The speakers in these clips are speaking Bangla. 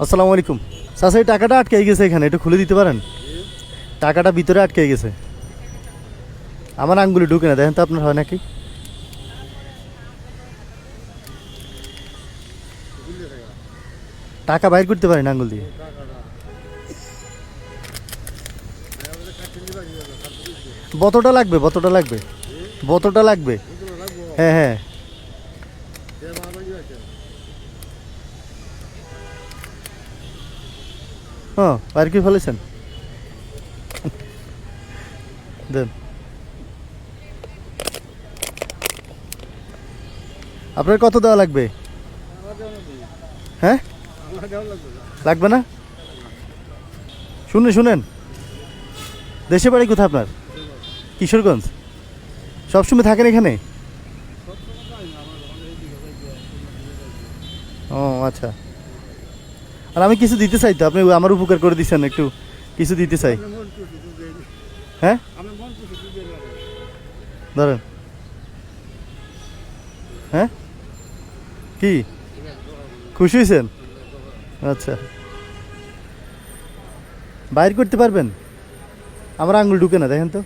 আসসালামু আলাইকুম। চাচা, এই টাকাটা আটকে গেছে এখানে, একটু খুলে দিতে পারেন? টাকাটা ভিতরে আটকে গেছে। আমার আঙ্গুলি ঢুকে না, দেখেন তো আপনার হয় নাকি? টাকা বাইর করতে পারেন আঙ্গুল দিয়ে? বতটা লাগবে বতটা লাগবে। বতটা লাগবে। হ্যাঁ হ্যাঁ। হ্যাঁ বাইর কি ফেলেছেন? দেন। আপনার কত দেওয়া লাগবে? হ্যাঁ? লাগবে না? শুনে শুনেন। দেশে বাড়ি কোথায় আপনার? কিশোরগঞ্জ? সবসময় থাকেন এখানে? ও আচ্ছা। আর আমি কিছু দিতে চাই তো আপনি আমার উপকার করে দিচ্ছেন একটু কিছু দিতে চাই। হ্যাঁ? ধরেন। হ্যাঁ? কি? খুশি হয়েছেন আচ্ছা। বাইর করতে পারবেন? আমার আঙুল ঢুকে না দেখেন তো।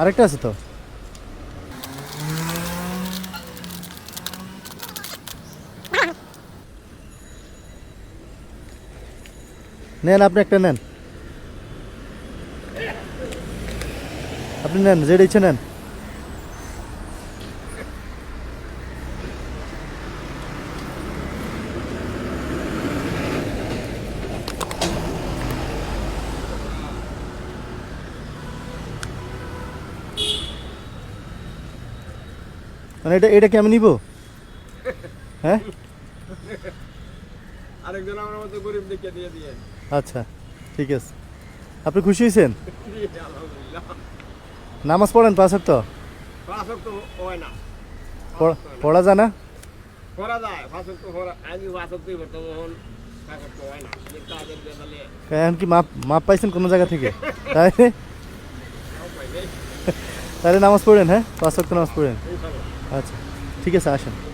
আরেকটা আছে তো। নেন আপনি একটা নেন। আপনি নেন যেটা ইচ্ছে নেন। মানে এটা এটা কি আমি নিব? হ্যাঁ? আরেকজন আমার মতো গরিব দেখে দিয়ে দিয়ে আচ্ছা ঠিক আছে। আপনি খুশি হয়েছেন? নামাজ পড়েন পাঁচ তো তো হয় না। পড়া যায় না? যায় তো আমি তো এখন কি মাপ মাপ পাইছেন কোনো জায়গা থেকে? তাই তাহলে নামাজ পড়েন হ্যাঁ? পাঁচ নামাজ পড়েন। আচ্ছা ঠিক আছে আসেন।